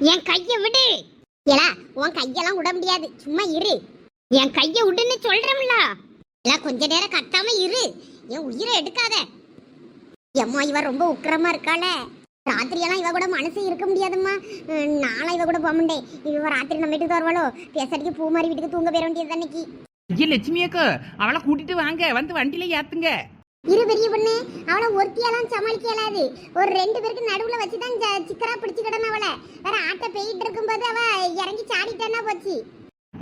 என் கையை விடு. ஏலா உன் கையெல்லாம் விட முடியாது. சும்மா இரு. என் கையை விடுன்னு சொல்றேன்ல. ஏலா கொஞ்ச நேரம் கத்தாம இரு. என் உயிரை எடுக்காத. எம்மா இவ ரொம்ப உக்கிரமா இருக்காள. ராத்திரியெல்லாம் இவ கூட மனசு இருக்க முடியாதும்மா. நானும் இவ கூட போக முடியேன் இவ ராத்திரி நம்ம வீட்டுக்கு வருவாளோ? பேசடிக்கு பூ மாதிரி வீட்டுக்கு தூங்க போயிட வேண்டியது அன்னைக்கு ஐயா லட்சுமி அக்கா அவளை கூட்டிட்டு வாங்க. வந்து வண்டியில ஏத்துங்க. இரு பெரிய பொண்ணு அவளை ஒருத்தியெல்லாம் சமாளிக்க இயலாது. ஒரு ரெண்டு பேருக்கு நடுவுல வச்சுதான் ஜ- சிக்கரா பிடிச்சுக்கிடணும் அவளை. வேற ஆட்ட பெய்ட்டு இருக்கும்போது அவ இறங்கி சாடிட்டானா போச்சு.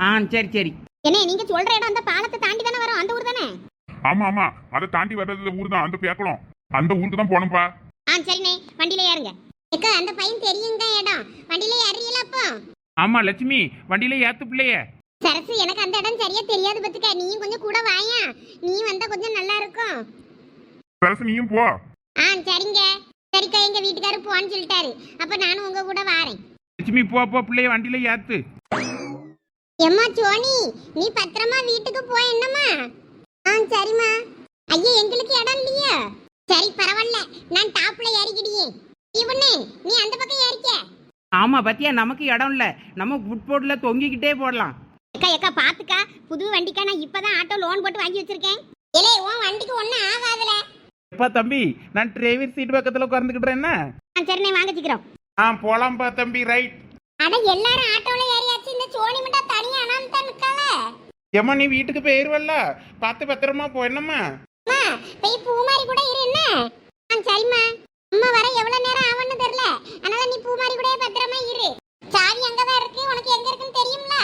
ஆ சரி சரி. என்ன நீங்க சொல்ற இடம் அந்த பாலத்தை தாண்டி தானே வரும்? அந்த ஊர் தானே? ஆமா ஆமா. அதை தாண்டி வர்றது ஊர் தான் அந்த பேக்கலாம் அந்த ஊருக்கு தான் போகணும்ப்பா ஆ சரிண்ணே. வண்டியில ஏறுங்க. அக்கா அந்த பையன் தெரியுங்க இடம். வண்டியில ஏறீல அப்போ? ஆமா லட்சுமி. வண்டியில ஏத்து பிள்ளைய. சரசு எனக்கு அந்த இடம் சரியா தெரியாது பத்துக்க நீயும் கொஞ்சம் கூட வாயா. நீ வந்தா கொஞ்சம் நல்லா இருக்கும். சரசு நீயும் போ. ஆ சரிங்க. சரிக்கா எங்க வீட்டுக்காரர் போன்னு சொல்லிட்டாரு. அப்ப நானும் உங்க கூட வாரேன். லட்சுமி போ போ பிள்ளைய வண்டியில ஏத்து. எம்மா சோனி நீ பத்திரமா வீட்டுக்கு போ என்னம்மா? ஆ சரிம்மா. ஐயா எங்களுக்கு இடம் இல்லையா. சரி பரவாயில்ல. நான் டாப்ல ஏறிக்கிடியே. இவனே நீ அந்த பக்கம் ஏறிக்க. ஆமா பத்தியா நமக்கு இடம் இல்ல. நம்ம ஃபுட்போர்ட்ல தொங்கிக்கிட்டே போடலாம். அக்கா அக்கா பாத்துக்கா. புது வண்டிக்கா நான் இப்பதான் ஆட்டோ லோன் போட்டு வாங்கி வச்சிருக்கேன். ஏலே உன் வண்டிக்கு ஒண்ணும் ஆகாதுல. எப்பா தம்பி? நான் டிரைவர் சீட் பக்கத்துல உட்கார்ந்துக்கிட்டேன் என்ன? ஆ சரிண்ணே வாங்க சீக்கிரம். ஆ போலாம்ப்பா தம்பி ரைட் அட எல்லாரும் ஆட்டோல ஏறியாச்சு. இந்த சோனி மட்டும் தனியா அனாமத்தான் நிக்கால. ஏம்மா நீ வீட்டுக்கு போயிருவல்ல? பார்த்து பத்திரமா போ என்னம்மா? அம்மா போய் பூமாரி கூட இரு என்ன? ஆ சரிம்மா. அம்மா வர எவ்வளவு நேரம் ஆகும்னு தெரியல. அதனால நீ பூமாரி கூட பத்திரமா இரு. சாவி அங்கதான் இருக்கு. உனக்கு எங்க இருக்குன்னு தெரியும்ல?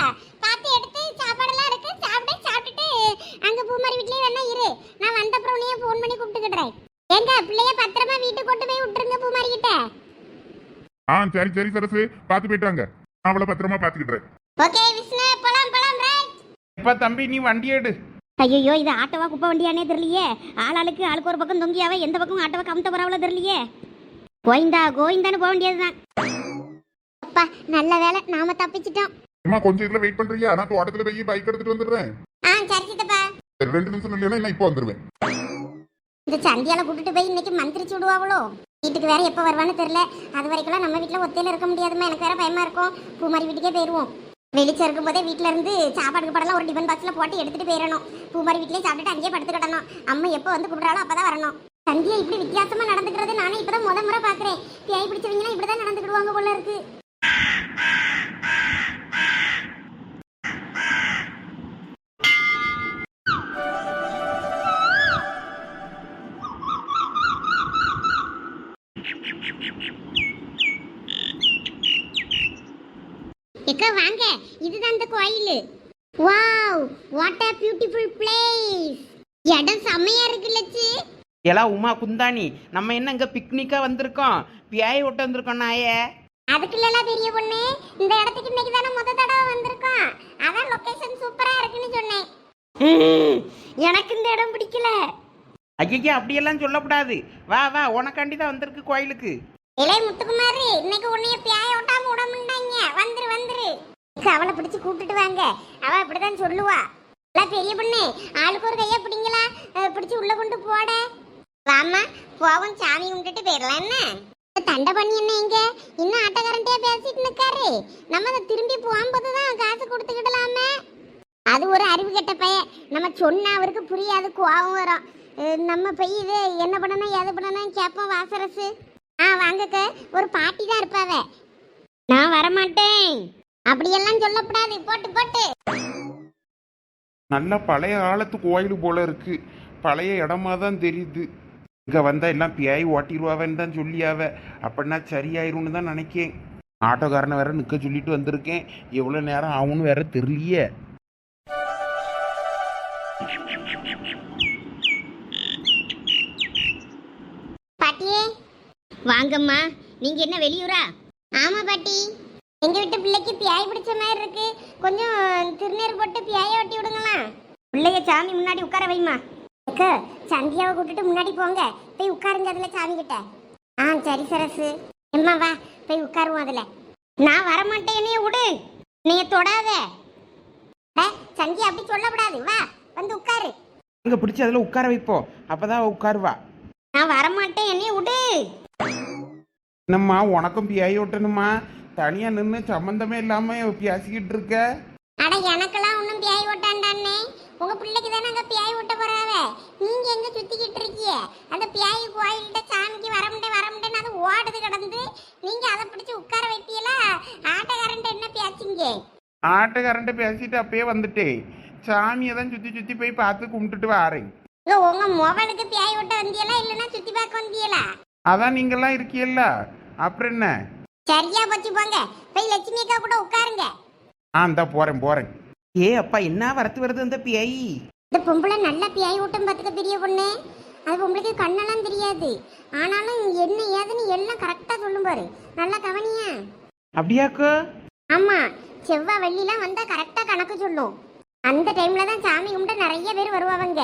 பார்த்து எடுத்து சாப்பாடெல்லாம் இருக்கு. சாப்பிட்டு அங்க பூமாரி வீட்லயே வேணா இரு. நான் வந்த அப்புறம் உன்னைய ஃபோன் பண்ணி கூப்பிட்டுக்கிடுறேன். ஏங்க பிள்ளைய பத்திரமா வீட்டுக்கு கொண்டு போய் விட்டுருங்க பூமாரி கிட்ட. ஆ சரி சரி சரசு. பார்த்து போயிட்டாங்க நான் அவளை பத்திரமா பார்த்துக்கிட்டுறேன் ஓகே விஷ்ணு போலாம் போலாம் ரைட் எப்பா தம்பி நீ வண்டி எடு. ஐயோ இது ஆட்டோவா குப்பை வண்டியானே தெரியலையே. ஆளாளுக்கு ஆளுக்கு ஒரு பக்கம் தொங்கியாவே எந்த பக்கம் ஆட்டோவா கமுத்த போறாவளோ தெரியலையே. கோயிந்தா கோயிந்தான்னு போக வேண்டியதுதான். அப்பா நல்ல வேலை நாம தப்பிச்சிட்டோம். அம்மா கொஞ்சம் இதுல வெயிட் பண்றியா? நான் தோட்டத்துல போய் பைக் எடுத்துட்டு வந்துடுறேன். ஆ சரி சித்தப்பா சரி, ரெண்டு நிமிஷம் இல்லைன்னா நான் இப்போ வந்துடுவேன் இந்த சந்தியால கூட்டிட்டு போய் இன்னைக்கு மந்திரிச்சு விடுவாவளோ? வீட்டுக்கு வேற எப்போ வருவான்னு தெரியல. அது வரைக்கும் நம்ம வீட்டுல ஒத்தையில இருக்க முடியாதுமா எனக்கு வேற பயமா இருக்கும். பூமாரி வீட்டுக்கே போயிருவோம். வெளிச்சம் இருக்கும் போதே வீட்டுல இருந்து சாப்பாடு படலாம் ஒரு டிஃபன் பாக்ஸ்ல போட்டு எடுத்துட்டு போயிடணும். பூமாரி வீட்லயே சாப்பிட்டுட்டு அங்கேயே படுத்துக்கிடணும் அம்மா எப்போ வந்து கூப்பிடுறாளோ அப்பதான் வரணும். சந்தியா இப்படி வித்தியாசமா நடந்துக்கிறது நானே இப்பதான் முத முறை பாக்குறேன். பேய் பிடிச்சவங்க இப்படிதான் நடந்துக்கிடுவாங்க போல இருக்கு. வாங்க இதுதான் அந்த கோயில். Wow what a beautiful place இடம் செம்மையா இருக்கு லட்சு. எலா உமா குந்தாணி நம்ம என்ன இங்க பிக்னிக்கா வந்திருக்கோம்? பியாய் விட்டு வந்திருக்கோம் நாயே. அதுக்கு இல்லல பெரிய பொண்ணு இந்த இடத்துக்கு இன்னைக்கு தானே முத தடவை வந்திருக்கோம். அதான் லொகேஷன் சூப்பரா இருக்குன்னு சொன்னேன். எனக்கு இந்த இடம் பிடிக்கல. ஐயா அப்படியெல்லாம் சொல்லக்கூடாது. வா வா உனக்காண்டி தான் வந்திருக்கு கோயிலுக்கு. இளைய முத்துக்குமாரு இன்னைக்கு உன்னைய பியாய விட்டாம விட மாட்டாங்க. வந்துரு அவளை பிடிச்சி கூப்பிட்டுட்டு வாங்க. அவ அப்படிதான் சொல்லுவா. எல்லாம் பெரிய பொண்ணு ஆளுக்கு ஒரு கையா பிடிங்களா? பிடிச்சி உள்ள கொண்டு போட. வாமா போவோம் சாமி கும்பிட்டுட்டு போயிடலாம் என்ன? தண்டை பண்ணி என்ன இங்க? இன்னும் ஆட்டக்காரன்ட்டே பேசிட்டு நிக்காரு. நம்ம அதை திரும்பி போகும்போது தான் காசு கொடுத்துக்கிடலாமே. அது ஒரு அறிவு கெட்ட பையன். நம்ம சொன்னா அவருக்கு புரியாது கோவம் வரும். நம்ம போய் இது என்ன பண்ணணும் எது பண்ணணும் கேட்போம் வாசரசு. ஆ வாங்கக்க. ஒரு பாட்டி தான் இருப்பாவே. நான் வரமாட்டேன். அப்படியெல்லாம் சொல்லக்கூடாது. போட்டு போட்டு. நல்ல பழைய காலத்து கோயில் போல இருக்கு. பழைய இடமா தான் தெரியுது. இங்க வந்தா எல்லாம் பியாய் ஓட்டிடுவாவன்னு தான் சொல்லியாவ. அப்படின்னா சரியாயிரும்னு தான் நினைக்கேன். ஆட்டோக்காரனை வேற நிக்க சொல்லிட்டு வந்திருக்கேன். எவ்வளவு நேரம் ஆகும்னு வேற தெரியலையே பாட்டியே வாங்கம்மா. நீங்க என்ன வெளியூரா? ஆமா பாட்டி. எங்க வீட்டு பிள்ளைக்கு பியாய் பிடிச்ச மாதிரி இருக்கு. கொஞ்சம் திருநீர் போட்டு பியாய ஓட்டி விடுங்களா? பிள்ளைய சாமி முன்னாடி உட்கார வைமா அக்கா சந்தியாவை கூட்டிட்டு முன்னாடி போங்க. போய் உட்காருங்க அதுல சாமி கிட்ட ஆ சரி சரசு. எம்மா வா. போய் உட்காருவோம் அதுல. நான் வரமாட்டேனே விடு. நீ தொடாத. சந்தியா அப்படி சொல்லக்கூடாது. வா வந்து உட்காரு. அங்க பிடிச்சி அதுல உட்கார வைப்போம் அப்பதான் உட்காருவா. நான் வரமாட்டேன் என்னைய விடு. என்னம்மா உனக்கும் பியாய் ஓட்டணுமா தனியா நின்று சம்மந்தமே இல்லாம பேசிக்கிட்டு இருக்க? அட எனக்கெல்லாம் ஒன்றும் பியாய் ஓட்டாண்டானே உங்க பிள்ளைக்கு தானே அங்க பியாய் ஓட்ட போறாவ? நீங்க எங்க சுத்திக்கிட்டு இருக்கீங்க? அந்த பியாய் கோயில்கிட்ட சாமிக்கு வரமுண்டே வரமுண்டேன்னு அது ஓடுது கிடந்து. நீங்க அதை பிடிச்சு உட்கார வைப்பீங்களா? ஆட்டக்காரன்ட்ட என்ன பேசிங்க ஆட்டுக்காரன்ட்ட பேசிட்டு அப்பயே வந்துட்டேன். சாமியை தான் சுத்தி சுத்தி போய் பார்த்து கும்பிட்டுட்டு வாரேன். உங்க மொபைலுக்கு பியாய் ஓட்ட வந்தியலா இல்லைன்னா சுத்தி பார்க்க வந்தியலா அதான் நீங்கெல்லாம் இருக்கீல்ல அப்புறம் என்ன? சரியா போச்சு போங்க. போய் லட்சுமி அக்கா கூட உட்காருங்க. ஆ இந்தா போறேன் போறேன். ஏ அப்பா என்ன வரத்து வருது இந்த பிஐ? இந்த பொம்பளை நல்லா பியாய் ஓட்டம் பார்த்துக்க பெரிய பொண்ணு. அது பொம்பளைக்கு கண்ணெல்லாம் தெரியாது. ஆனாலும் என்ன ஏதுன்னு எல்லாம் கரெக்டா சொல்லும் பாரு. நல்லா கவனியா? அப்படியாக்கோ ஆமா. செவ்வாய் வெள்ளிலாம் வந்தா கரெக்டா கணக்கு சொல்லும். அந்த டைம்ல தான் சாமி கும்பிட்டு நிறைய பேர் வருவாங்க.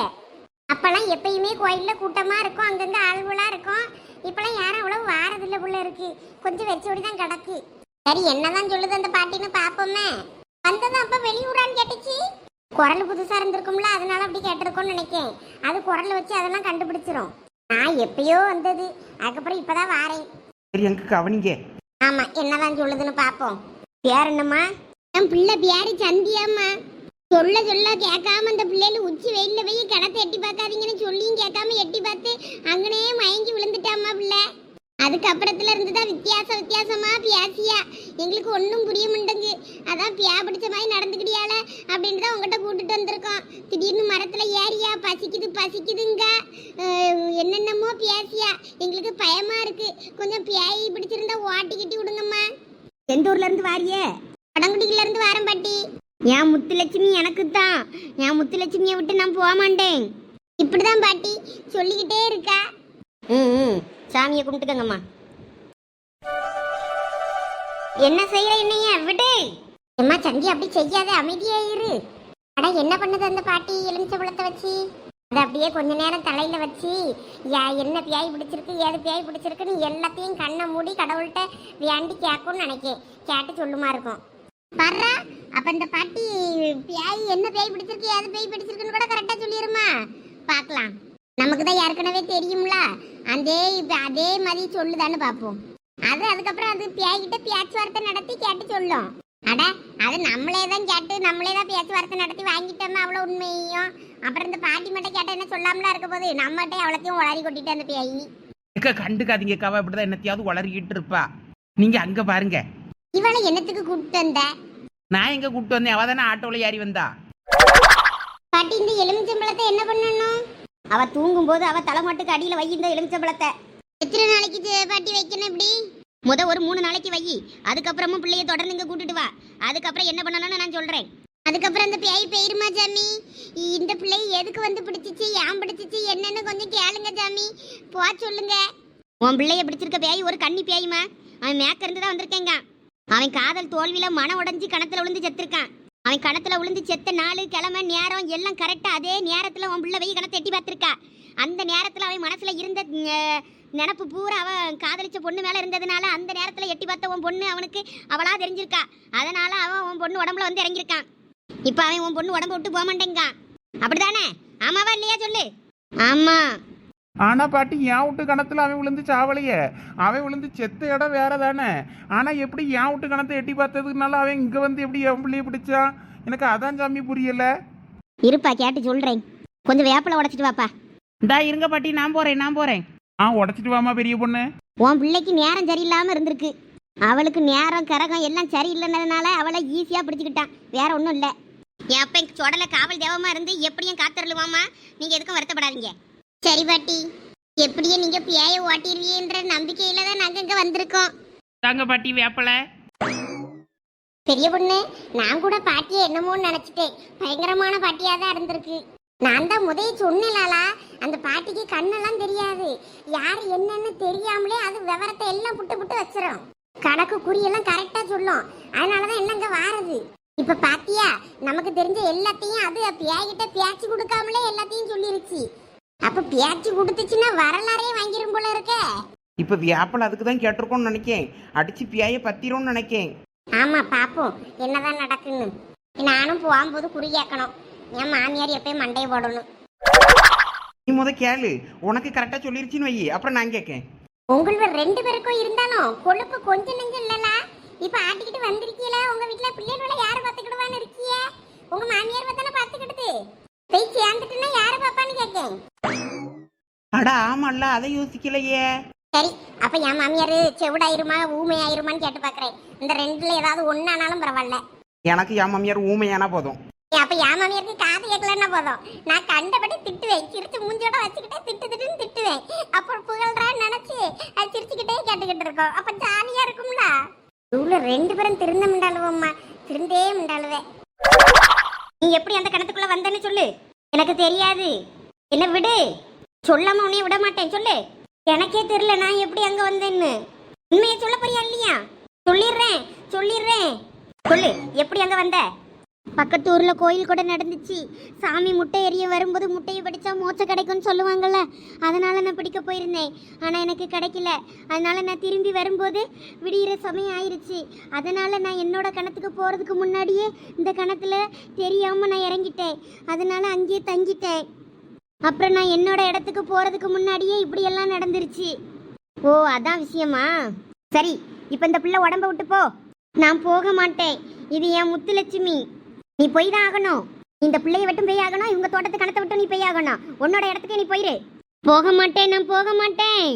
அப்பெல்லாம் எப்பயுமே கோயில்ல கூட்டமா இருக்கும் அங்கங்க ஆள்வலா இருக்கும். இப்பெல்லாம் யாரும் அவ்வளவு வாரதில்ல புள்ள இருக்கு. கொஞ்சம் வெச்சோடி தான் கிடக்கு. சரி என்னதான் சொல்லுது அந்த பாட்டின்னு பாப்போமே. வந்தது அப்ப வெளியூரான்னு கேட்டுச்சு. குரல் புதுசா இருந்திருக்கும்ல அதனால அப்படி கேட்டிருக்கோம்னு நினைக்கேன். அது குரல் வச்சு அதெல்லாம் கண்டுபிடிச்சிரும். நான் எப்பயோ வந்தது. அதுக்கப்புறம் இப்பதான் வாரேன். சரி அங்க கவனிங்க. ஆமா என்னதான் சொல்லுதுன்னு பாப்போம். பேர் என்னம்மா? என் பிள்ளை பேரு சந்தியாம்மா. சொல்ல சொல்ல கேட்காம அந்த பிள்ளைல உச்சி வெயில்ல போய் கிணத்த எட்டி பார்க்காதீங்கன்னு சொல்லியும் கேட்காம எட்டி பார்த்து அங்கனே மயங்கி விழுந்துட்டாமா பிள்ளை. அதுக்கப்புறத்துல இருந்து தான் வித்தியாச வித்தியாசமா பியாசியா எங்களுக்கு ஒன்றும் புரிய மாட்டேங்கு அதான் பியா பிடிச்ச மாதிரி நடந்துக்கிட்டியால அப்படின்னு தான் உங்ககிட்ட கூட்டுட்டு வந்திருக்கோம். திடீர்னு மரத்துல ஏறியா? பசிக்குது பசிக்குதுங்க. என்னென்னமோ பியாசியா எங்களுக்கு பயமா இருக்கு. கொஞ்சம் பியாயி பிடிச்சிருந்தா ஓட்டிக்கிட்டி விடுங்கம்மா. எந்த ஊர்ல இருந்து வாரியே? படங்குடியில இருந்து வாரம் பாட்டி என் முத்துலட்சுமி எனக்கு தான் என் முத்துலட்சுமியை விட்டு நான் போக மாட்டேன். இப்படிதான் பாட்டி சொல்லிக்கிட்டே இருக்கா. ம் ம். சாமியை கும்பிட்டுக்கங்கம்மா. என்ன செய்யற என்னைய? விடு. அம்மா சந்தி அப்படி செய்யாத. அமைதியா இரு. அட என்ன பண்ணுது அந்த பாட்டி? எலுமிச்சை பழத்தை வச்சு? அதை அப்படியே கொஞ்ச நேரம் தலையில வச்சு யா என்ன பியாய் பிடிச்சிருக்கு ஏது பியாய் பிடிச்சிருக்குன்னு எல்லாத்தையும் கண்ணை மூடி கடவுள்கிட்ட வேண்டி கேட்கும்னு நினைக்கேன். கேட்டு சொல்லுமா இருக்கும். பர்றா அப்ப இந்த பாட்டி பியாய் என்ன பேய் பிடிச்சிருக்கு ஏது பேய் பிடிச்சிருக்குன்னு கூட கரெக்டா சொல்லிருமா? பார்க்கலாம். நமக்கு தான் ஏற்கனவே தெரியும்ல. அதே அதே மாதிரி சொல்லுதான்னு பார்ப்போம். அது அதுக்கப்புறம் அது பியாய்கிட்ட பேச்சுவார்த்தை நடத்தி கேட்டு சொல்லும். அட அது நம்மளே தான் கேட்டு நம்மளே தான் பேச்சுவார்த்தை நடத்தி வாங்கிட்டோமா அவ்வளோ உண்மையும் அப்புறம் இந்த பாட்டி மட்டும் கேட்டால் என்ன சொல்லாமலாம் இருக்க போது நம்மகிட்ட அவ்வளோத்தையும் உளறி கொட்டிட்டு அந்த பேய். கண்டுக்காதீங்க கவா இப்படிதான் என்னத்தையாவது உளறிக்கிட்டு இருப்பா. நீங்க அங்க பாருங்க. இவளை என்னத்துக்கு கூப்பிட்டு வந்த? நான் எங்க கூப்பிட்டு வந்தேன்? அவ தானே ஆட்டோல ஏறி வந்தா. பாட்டி இந்த எலுமிச்சம்பழத்தை என்ன பண்ணணும்? அவ தூங்கும் போது அவ தலைமாட்டுக்கு அடியில வை இந்த எலுமிச்சம்பழத்தை. எத்தனை நாளைக்கு இது பாட்டி வைக்கணும் இப்படி? முத ஒரு மூணு நாளைக்கு வை. அதுக்கப்புறமும் பிள்ளைய தொடர்ந்து இங்க கூட்டிட்டு வா. அதுக்கப்புறம் என்ன பண்ணணும்னு நான் சொல்றேன். அதுக்கப்புறம் இந்த பேய் பெயருமா ஜாமி? இந்த பிள்ளை எதுக்கு வந்து பிடிச்சிச்சு ஏன் பிடிச்சிச்சு என்னன்னு கொஞ்சம் கேளுங்க ஜாமி. போ சொல்லுங்க. உன் பிள்ளைய பிடிச்சிருக்க பேய் ஒரு கன்னி பேயுமா? அவன் மேக்க இருந்து தான் வந்திருக்கேங்க. அவன் காதல் தோல்வியில மன உடஞ்சி கணத்துல விழுந்து செத்துருக்கான். அவன் கணத்துல விழுந்து செத்த நாள் கிழமை நேரம் எல்லாம் கரெக்டா அதே நேரத்துல உன் பிள்ளை வெய் கணத்தை எட்டி பார்த்துருக்கா. அந்த நேரத்துல அவன் மனசுல இருந்த நினப்பு பூரா அவன் காதலிச்ச பொண்ணு மேலே இருந்ததுனால அந்த நேரத்தில் எட்டி பார்த்த உன் பொண்ணு அவனுக்கு அவளாக தெரிஞ்சிருக்கா. அதனால அவன் உன் பொண்ணு உடம்புல வந்து இறங்கியிருக்கான். இப்போ அவன் உன் பொண்ணு உடம்ப விட்டு போக மாட்டேங்கான் அப்படிதானே ஆமாவா இல்லையா சொல்லு? ஆமாம் ஆனா பாட்டி என் வீட்டு கணத்துல அவன் விழுந்து சாவலையே. அவன் விழுந்து செத்த இடம் வேற தானே ஆனா எப்படி என் வீட்டு கணத்தை எட்டி பார்த்ததுனால அவன் இங்க வந்து எப்படி என் பிள்ளைய பிடிச்சான் எனக்கு அதான் சாமி புரியல. இருப்பா கேட்டு சொல்றேன். கொஞ்சம் வேப்பில உடைச்சிட்டு வாப்பா. இந்தா இருங்க பாட்டி நான் போறேன் நான் போறேன். ஆ உடச்சிட்டு வாமா பெரிய பொண்ணு. உன் பிள்ளைக்கு நேரம் சரியில்லாம இருந்திருக்கு. அவளுக்கு நேரம் கரகம் எல்லாம் சரியில்லைன்னதுனால அவளை ஈஸியா பிடிச்சுக்கிட்டான். வேற ஒன்றும் இல்லை. என் அப்ப சொடல காவல் தேவமா இருந்து எப்படியும் காத்தருளுவாமா நீங்க எதுக்கும் வருத்தப்படாதீங்க. சரி பாட்டி. எப்படியும் நீங்க பியாய ஓட்டிடுவீன்ற நம்பிக்கையில தான் நாங்க இங்க வந்திருக்கோம். தாங்க பாட்டி வேப்பல. பெரிய பொண்ணு நான் கூட பாட்டியை என்னமோன்னு நினைச்சிட்டேன். பயங்கரமான பாட்டியா தான் இருந்திருக்கு. நான் தான் முதல்ல சொன்னலாலா அந்த பாட்டிக்கு கண்ணெல்லாம் தெரியாது. யார் என்னன்னு தெரியாமலே அது விவரத்தை எல்லாம் புட்டு புட்டு வச்சிரும். கணக்கு குறியெல்லாம் கரெக்டா சொல்லும். அதனாலதான் என்னங்க வாரது. இப்ப பாத்தியா நமக்கு தெரிஞ்ச எல்லாத்தையும் அது பியாகிட்ட பியாச்சு கொடுக்காமலே எல்லாத்தையும் சொல்லிருச்சு. அப்ப பியாச்சு கொடுத்துச்சுன்னா வரலாறே வாங்கிரும் போல இருக்கே. இப்ப வியாப்பல் அதுக்கு தான் கேட்டிருக்கோம்னு நினைக்கேன். அடிச்சு பியாய பத்திரும்னு நினைக்கேன். ஆமா பாப்போம். என்னதான் நடக்குன்னு. நானும் போகும்போது குறி கேட்கணும். என் மாமியார் எப்பயும் மண்டையை போடணும். நீ முத கேளு. உனக்கு கரெக்டா சொல்லிருச்சுன்னு வை அப்புறம் நான் கேட்கேன். உங்கள ரெண்டு பேருக்கும் இருந்தாலும் கொழுப்பு கொஞ்சம் நெஞ்சம் இல்லல? இப்ப ஆட்டிக்கிட்டு வந்திருக்கீல? உங்க வீட்டுல பிள்ளைகளை யாரு பாத்துக்கிடுவான்னு இருக்கிய? உங்க மாமியார் பார்த்தானே பாத்துக்கிடுது போய் சேர்ந்துட்டுன்னா யாரு பாப்பான்னு கேட்கேன். அட ஆமால்ல அதை யோசிக்கலையே. சரி அப்ப என் மாமியார் செவிடாயிருமா ஊமையாயிருமான்னு கேட்டு பாக்குறேன். இந்த ரெண்டுல ஏதாவது ஒன்னானாலும் பரவாயில்ல. எனக்கு என் மாமியார் ஊமையானா போதும். அப்ப என் மாமியாருக்கு காது கேட்கலன்னா போதும். நான் கண்டபடி திட்டுவேன். சிரிச்சு மூஞ்சோட வச்சுக்கிட்டே திட்டு திட்டுன்னு திட்டுவேன். அப்புறம் புகழ்றான்னு நினைச்சு அது சிரிச்சுக்கிட்டே கேட்டுக்கிட்டு இருக்கோம். அப்ப ஜாலியா இருக்கும்ல? இவ்வளவு ரெண்டு பேரும் திருந்த மிண்டாளுவோம்மா. திருந்தே மிண்டாளுவே. நீ எப்படி அந்த கணத்துக்குள்ள வந்தேன்னு சொல்லு. எனக்கு தெரியாது. என்ன விடு. சொல்லாம உன்னைய விட மாட்டேன் சொல்லு. எனக்கே தெரியல நான் எப்படி அங்க வந்தேன்னு. உண்மையை சொல்ல போறியா இல்லையா? சொல்லிடுறேன் சொல்லிடுறேன். சொல்லு எப்படி அங்க வந்த? பக்கத்து ஊர்ல கோயில் கூட நடந்துச்சு. சாமி முட்டை எரிய வரும்போது முட்டையை படிச்சா மோச்ச கிடைக்கும்னு சொல்லுவாங்கல்ல அதனால நான் பிடிக்க போயிருந்தேன். ஆனா எனக்கு கிடைக்கல. அதனால நான் திரும்பி வரும்போது விடியிற சமயம் ஆயிருச்சு. அதனால நான் என்னோட கணத்துக்கு போறதுக்கு முன்னாடியே இந்த கணத்துல தெரியாம நான் இறங்கிட்டேன். அதனால அங்கேயே தங்கிட்டேன். அப்புறம் நான் என்னோட இடத்துக்கு போறதுக்கு முன்னாடியே இப்படி எல்லாம் நடந்துருச்சு. ஓ அதான் விஷயமா? சரி இப்போ இந்த பிள்ளை உடம்ப விட்டு போ. நான் போக மாட்டேன். இது என் முத்துலட்சுமி. நீ போய் தான் ஆகணும். இந்த பிள்ளைய விட்டும் போய் ஆகணும் இவங்க தோட்டத்து கணத்தை விட்டு நீ போய் ஆகணும். உன்னோட இடத்துக்கு நீ போயிரு. போக மாட்டேன் நான் போக மாட்டேன்.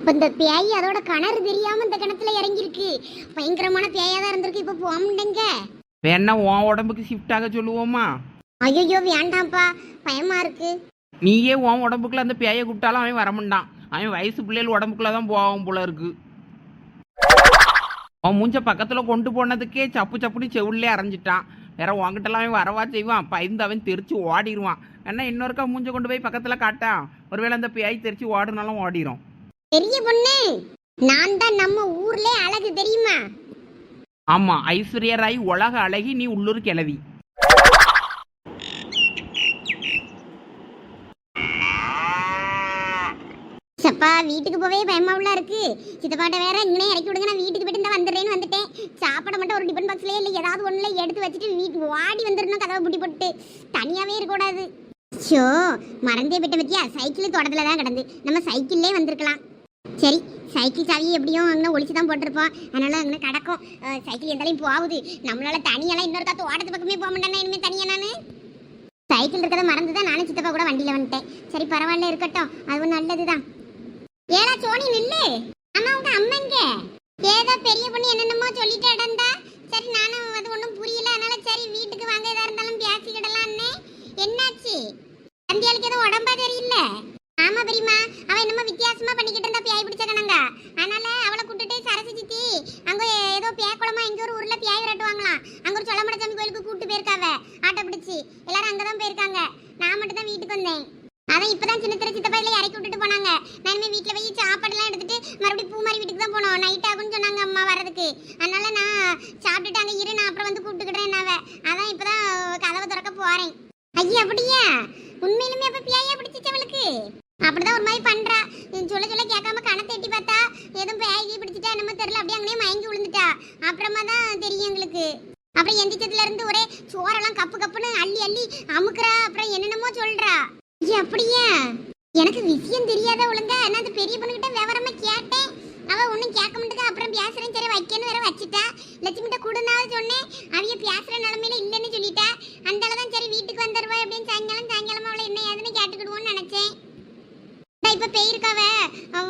இப்ப இந்த பேய் அதோட கிணறு தெரியாம இந்த கிணத்துல இறங்கியிருக்கு. பயங்கரமான பேயா தான் இருந்திருக்கு. இப்ப போக முடியுங்க வேணா உன் உடம்புக்கு ஷிஃப்ட் ஆக சொல்லுவோமா? ஐயோ வேண்டாம்ப்பா. பயமா இருக்கு. நீயே உன் உடம்புக்குள்ள அந்த பேயை கூப்பிட்டாலும் அவன் வரமாட்டான் அவன் வயசு பிள்ளைகள் உடம்புக்குள்ள தான் போவான் போல இருக்கு. அவன் மூஞ்ச பக்கத்துல கொண்டு போனதுக்கே சப்பு சப்புனு செவுள்ளே அரைஞ்சிட்டான். வேற உன்கிட்டலாம் அவன் வரவா செய்வான். பயந்து அவன் தெரிச்சு ஓடிடுவான் ஏன்னா இன்னொருக்கா மூஞ்ச கொண்டு போய் பக்கத்துல காட்டான் ஒருவேளை அந்த பேய் தெரிச்சு ஓடுனாலும் ஓடிரும். பெரிய பொண்ணு நான் தான் நம்ம ஊர்ல அழகு தெரியுமா? ஆமா ஐஸ்வர்யா ராய் உலக அழகி நீ உள்ளூர் கிளவி சப்பா வீட்டுக்கு போவே பயமாவுல இருக்கு. சித்தப்பாட்ட வேற இங்கனே இறக்கி விடுங்க நான் வீட்டுக்கு போயிட்டு இந்த வந்துடுறேன்னு வந்துட்டேன். சாப்பிட மட்டும் ஒரு டிஃபன் பாக்ஸ்லயே இல்லை ஏதாவது ஒண்ணுல எடுத்து வச்சுட்டு வீட்டுக்கு வாடி வந்துடணும் கதவை பூட்டி போட்டு தனியாவே இருக்கக்கூடாது ஷோ மறந்தே போயிட்ட பத்தியா? சைக்கிள் தோட்டத்துல தான் கிடந்து. நம்ம சைக்கிள்லே வந்திருக்கலாம். சரி சைக்கிள் சாவி எப்படியும் அங்கே ஒழிச்சு தான் போட்டிருப்போம். அதனால அங்கே கிடக்கும். சைக்கிள் எந்தாலையும் போகுது? நம்மளால தனியெல்லாம் இன்னொரு காத்து ஓட்டத்து பக்கமே போக மாட்டேன்னா இனிமேல் தனியா நான்? சைக்கிள் இருக்கிறத மறந்து தான் நானும் சித்தப்பா கூட வண்டியில் வந்துட்டேன். சரி பரவாயில்ல இருக்கட்டும். அதுவும் நல்லது தான் ஏடா சோனி நில்லு. அம்மாவோட உங்க அம்மா இங்க ஏதோ பெரிய பொண்ணு என்னென்னமோ சொல்லிட்டு இடந்தா. சரி நானும் அது ஒன்றும் புரியல. அதனால சரி வீட்டுக்கு வாங்க. எதா இருந்தாலும் பேசிக்கிடலான்னு என்னாச்சு? சந்தியாளுக்கு எதுவும் உடம்பா தெரியல ஆமா பெரியம்மா. அவன் என்னமோ வித்தியாசமா பண்ணிக்கிட்டு இருந்தா பியாய் பிடிச்ச கணங்கா அதனால அவளை கூட்டிட்டு சரசு சித்தி அங்க ஏதோ பேக்குளமா எங்க ஒரு ஊர்ல பியாய் விரட்டுவாங்களாம் அங்க ஒரு சொல்லமடசாமி கோயிலுக்கு கூட்டு போயிருக்காவ ஆட்டோ பிடிச்சி எல்லாரும் அங்கதான் போயிருக்காங்க நான் மட்டும் தான் வீட்டுக்கு வந்தேன் அதான் இப்பதான் சின்ன திரு சித்தப்பா இதுல இறக்கி விட்டுட்டு போனாங்க நான் இனிமே வீட்டுல போய் சாப்பாடுலாம் எடுத்துட்டு மறுபடியும் பூமாரி வீட்டுக்கு தான் போனோம் நைட் ஆகும்னு சொன்னாங்க அம்மா வரதுக்கு அதனால நான் சாப்பிட்டுட்டு அங்க இரு நான் அப்புறம் வந்து கூப்பிட்டுக்கிறேன் என்னாவ அதான் இப்பதான் கதவை திறக்க போறேன் ஐயா அப்படியா உண்மையிலுமே அப்ப பியாயா பிடிச்சிச்சு அவளுக்கு அப்படிதான் ஒரு மாதிரி பண்றா இவன் சொல்ல சொல்ல கேட்காம கணத்தை எட்டி பார்த்தா எதுவும் பேயி பிடிச்சிட்டா என்னமோ தெரியல அப்படியே அங்கேயே மயங்கி விழுந்துட்டா அப்புறமா தான் தெரியும் எங்களுக்கு. அப்புறம் எந்திரிச்சதுல இருந்து ஒரே சோறெல்லாம் கப்பு கப்புன்னு அள்ளி அள்ளி அமுக்குறா. அப்புறம் என்னென்னமோ சொல்றா. அப்படியே அப்படியா? எனக்கு விஷயம் தெரியாத ஒழுங்கா நான் அந்த பெரிய பொண்ணுகிட்ட விவரமா கேட்டேன். அவ ஒன்றும் கேட்க மாட்டேங்க அப்புறம் பேசுறேன். சரி வைக்கணும் வேற வச்சுட்டா. லட்சுமிட்ட கொடுனாலும் சொன்னேன். அவிய பேசுற நிலமையில இல்லைன்னு சொல்லிட்டா. அந்த தான் சரி வீட்டுக்கு வந்துடுவா அப்படின்னு சாயங்காலம் சாயங்காலமா அவளை என்ன ஏதுன்னு கேட்டுக்கிடுவோன்னு நினைச்சேன். இப்ப போயிருக்காவ.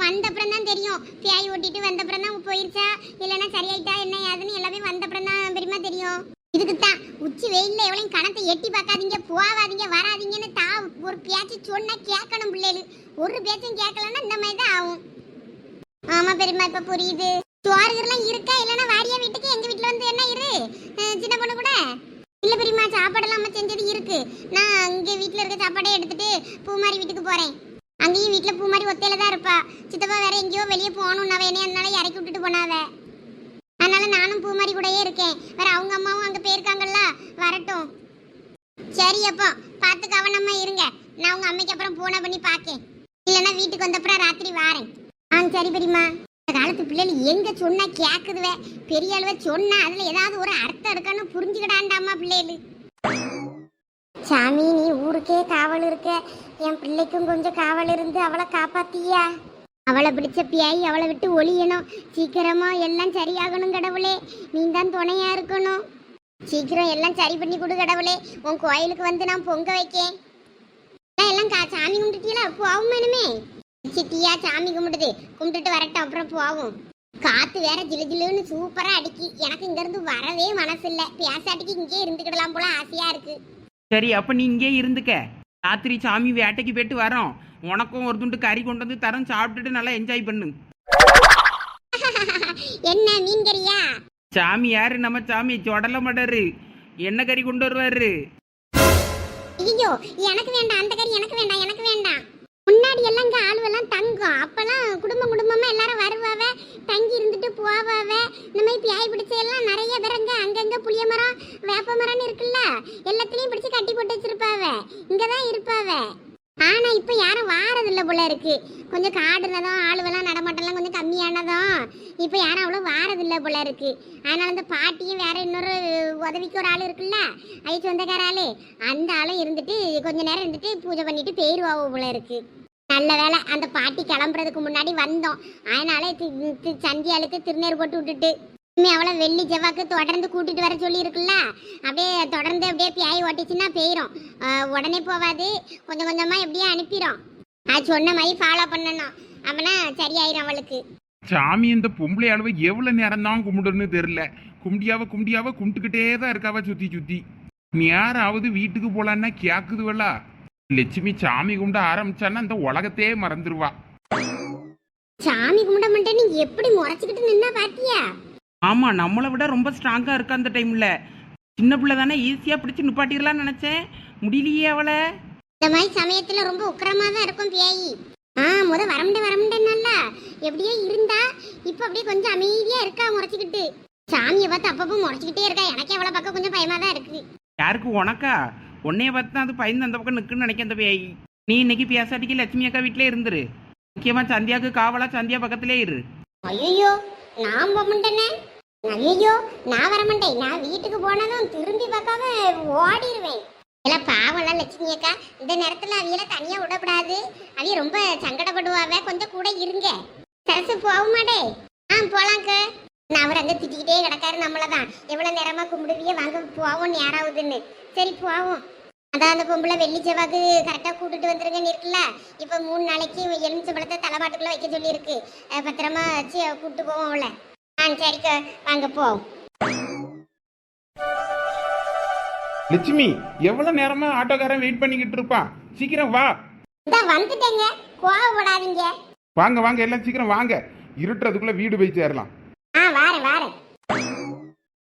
வந்த அப்புறம் தான் தெரியும். பியாய் ஓட்டிட்டு வந்த அப்புறம் தான் போயிருச்சா? இல்லைன்னா சரியாயிட்டா என்ன ஏதுன்னு எல்லாமே வந்த அப்புறம் தான் பெரியமா தெரியும். இதுக்கு தான் உச்சி வெயில்ல எவ்வளவு கணத்தை எட்டி பார்க்காதீங்க போவாதீங்க வராதீங்கன்னு தா ஒரு பேச்சு சொன்னா கேட்கணும் பிள்ளைகள். ஒரு பேச்சும் கேட்கலன்னா இந்த மாதிரி தான் ஆகும். ஆமா பெரியம்மா இப்ப புரியுது. சோறுகள்லாம் இருக்கா? இல்லைன்னா வாரியா வீட்டுக்கு எங்க வீட்டுல வந்து என்ன இரு? சின்ன பொண்ணு கூட? இல்ல பெரியம்மா சாப்பாடெல்லாம் அம்மா செஞ்சது இருக்கு. நான் இங்க வீட்டுல இருக்க சாப்பாடே எடுத்துட்டு பூமாரி வீட்டுக்கு போறேன். அங்கேயும் வீட்டில் பூ மாதிரி ஒத்தையில தான் இருப்பா. சித்தப்பா வேற எங்கேயோ வெளியே போகணும் அவ என்ன அதனால இறக்கி விட்டுட்டு போனாவ. அதனால நானும் பூ மாதிரி கூடயே இருக்கேன். வேற அவங்க அம்மாவும் அங்கே போயிருக்காங்கல்ல வரட்டும். சரி அப்போ பார்த்து கவனமா இருங்க. நான் உங்க அம்மைக்கு அப்புறம் போன பண்ணி பார்க்கேன் இல்லைன்னா வீட்டுக்கு வந்தப்புறம் ராத்திரி வாரேன். ஆ சரி பெரியம்மா. இந்த காலத்து பிள்ளைகள் எங்க சொன்னா கேட்குதுவே பெரிய அளவை சொன்னா அதுல ஏதாவது ஒரு அர்த்தம் இருக்கான்னு புரிஞ்சுக்கிடாண்டாமா பிள்ளைகள். சாமி நீ ஊருக்கே காவல் இருக்க. என் பிள்ளைக்கும் கொஞ்சம் காவல் இருந்து அவளை காப்பாத்தியா? அவளை பிடிச்ச பியாய் அவளை விட்டு ஒளியணும் சீக்கிரமா எல்லாம் சரியாகணும் கடவுளே. நீ தான் துணையா இருக்கணும். சீக்கிரம் எல்லாம் சரி பண்ணி கொடு கடவுளே. உன் கோயிலுக்கு வந்து நான் பொங்க வைக்கேன். எல்லாம் கா சாமி கும்பிட்டுட்டீங்களா? போவும் வேணுமே சித்தியா சாமி கும்பிடுது. கும்பிட்டுட்டு வரட்டும் அப்புறம் போவோம். காத்து வேற ஜிலு ஜிலுன்னு சூப்பரா அடிக்கி. எனக்கு இங்க இருந்து வரவே மனசு இல்ல பேசாட்டிக்கு இங்கே இருந்துக்கிடலாம் போல ஆசையா இருக்கு. சரி அப்போ நீ இங்கே இருந்துக்க. ராத்திரி சாமி வேட்டைக்கு போயிட்டு வரோம் உனக்கும் ஒரு துண்டு கறி கொண்டு வந்து தரம் சாப்பிட்டுட்டு நல்லா என்ஜாய் பண்ணு. என்ன மீன் கறியா? சாமி யாரு? நம்ம சாமி சொடல மாட்டாரு என்ன கறி கொண்டு வருவாரு? ஐயோ எனக்கு வேண்டாம். அந்த கறி எனக்கு வேண்டாம் எனக்கு வேண்டாம். முன்னாடி எல்லாம் இங்கே ஆளுவெல்லாம் தங்கும். அப்போல்லாம் குடும்பம் குடும்பமாக எல்லாரும் வருவாவ தங்கி இருந்துட்டு போவாவ. இந்த மாதிரி பியாய் பிடிச்ச எல்லாம் நிறைய பேருங்க அங்கங்கே புளிய மரம் வேப்ப மரம்னு இருக்குல்ல எல்லாத்துலேயும் பிடிச்சி கட்டி போட்டு வச்சிருப்பாவ. இங்கதான் இருப்பாவ. ஆனா இப்ப யாரும் வாரதில்ல போல இருக்கு. கொஞ்சம் காடுனதும் ஆளுவெல்லாம் நடமாட்டம்லாம் கொஞ்சம் கம்மியானதும் இப்ப யாரும் அவ்வளவு வாரதில்ல போல இருக்கு. அதனால அந்த பாட்டியும் வேற இன்னொரு உதவிக்கு ஒரு ஆள் இருக்குல்ல ஐ சொந்தக்கார ஆளு அந்த ஆளும் இருந்துட்டு கொஞ்ச நேரம் இருந்துட்டு பூஜை பண்ணிட்டு போயிருவாவோ போல இருக்கு. நல்ல வேளை அந்த பாட்டி கிளம்புறதுக்கு முன்னாடி வந்தோம். அதனால சந்தியாளுக்கு திருநேர் போட்டு விட்டுட்டு இனிமே அவளை வெள்ளி செவ்வாக்கு தொடர்ந்து கூட்டிட்டு வர சொல்லி இருக்குல்ல அப்படியே தொடர்ந்து அப்படியே பியாய் ஓட்டிச்சுன்னா போயிடும் உடனே போவாது. கொஞ்சம் கொஞ்சமா எப்படியே அனுப்பிடும் அது சொன்ன மாதிரி ஃபாலோ பண்ணணும். அப்பனா சரியாயிரும் அவளுக்கு. சாமி இந்த பொம்பளை அளவு எவ்வளவு நேரம் தான் கும்பிடுன்னு தெரியல. கும்பிடியாவ கும்பிடியாவ கும்பிட்டுக்கிட்டே தான் இருக்காவ சுத்தி சுத்தி. நேராவது வீட்டுக்கு போலான்னா கேக்குதுவல்லா லட்சுமி சாமி கும்பிட ஆரம்பிச்சான்னா இந்த உலகத்தையே மறந்துருவா. சாமி கும்பிட மாட்டேன்னு எப்படி முறைச்சிக்கிட்டு நின்னா பாத்தியா? ஆமா நம்மளை விட ரொம்ப ஸ்ட்ராங்கா இருக்கா அந்த டைம்ல சின்ன பிள்ளை தானே ஈஸியா பிடிச்சு நிப்பாட்டிடலாம்னு நினைச்சேன். முடியலையே அவளை. இந்த மாதிரி சமயத்துல ரொம்ப உக்கிரமா தான் இருக்கும் பேயி ஆ முத வரமுண்ட வரமுண்டனால எப்படியோ இருந்தா இப்ப அப்படியே கொஞ்சம் அமைதியா இருக்கா முறைச்சுக்கிட்டு. சாமியை பார்த்து அப்பப்போ முறைச்சுக்கிட்டே இருக்கா. எனக்கே அவளை பார்க்க கொஞ்சம் பயமா தான் இருக்கு. யாருக்கு உனக்கா? உன்னைய பார்த்து தான் அது பயந்து அந்த பக்கம் நிற்குன்னு நினைக்க அந்த பேய் நீ இன்னைக்கு பேசாட்டிக்கு லட்சுமி அக்கா வீட்டிலே இருந்துரு. முக்கியமா சந்தியாவுக்கு காவலா சந்தியா பக்கத்திலே இரு. ஐயோ நான் போக மாட்டேனே ஐயோ நான் வர மாட்டேன் நான் வீட்டுக்கு போனதும் திரும்பி பார்க்காம ஓடிடுவேன் இல்ல பாவம்லாம் லட்சுமி அக்கா. இந்த நேரத்துல அவியல தனியா விடக்கூடாது. அவிய ரொம்ப சங்கடப்படுவாவ. கொஞ்சம் கூட இருங்க. சரசு போக மாட்டே ஆ போலாங்க நான் அவர் அங்க திட்டிக்கிட்டே கிடக்காரு நம்மளதான் எவ்வளவு நேரமா கும்பிடுவிய வாங்க போவோம் யாராவதுன்னு சரி போவோம். அதான் அந்த பொம்பளை வெள்ளி செவ்வாக்கு கரெக்டாக கூட்டிட்டு வந்துருங்கன்னு இருக்குல்ல இப்போ மூணு நாளைக்கு எலுமிச்சை தலைப்பாட்டுக்குள்ளே வைக்க சொல்லியிருக்கு. பத்திரமா வச்சு கூப்பிட்டு போவோம் அவளை சரிக்கா வாங்க போவோம் லட்சுமி எவ்வளவு நேரமா ஆட்டோக்காரன் வெயிட் பண்ணிக்கிட்டு இருப்பான் சீக்கிரம் வா. இந்த வந்துட்டேங்க. கோவப்படாதீங்க. வாங்க வாங்க எல்லாம் சீக்கிரம் வாங்க. இருட்டுறதுக்குள்ள வீடு போய் சேரலாம்.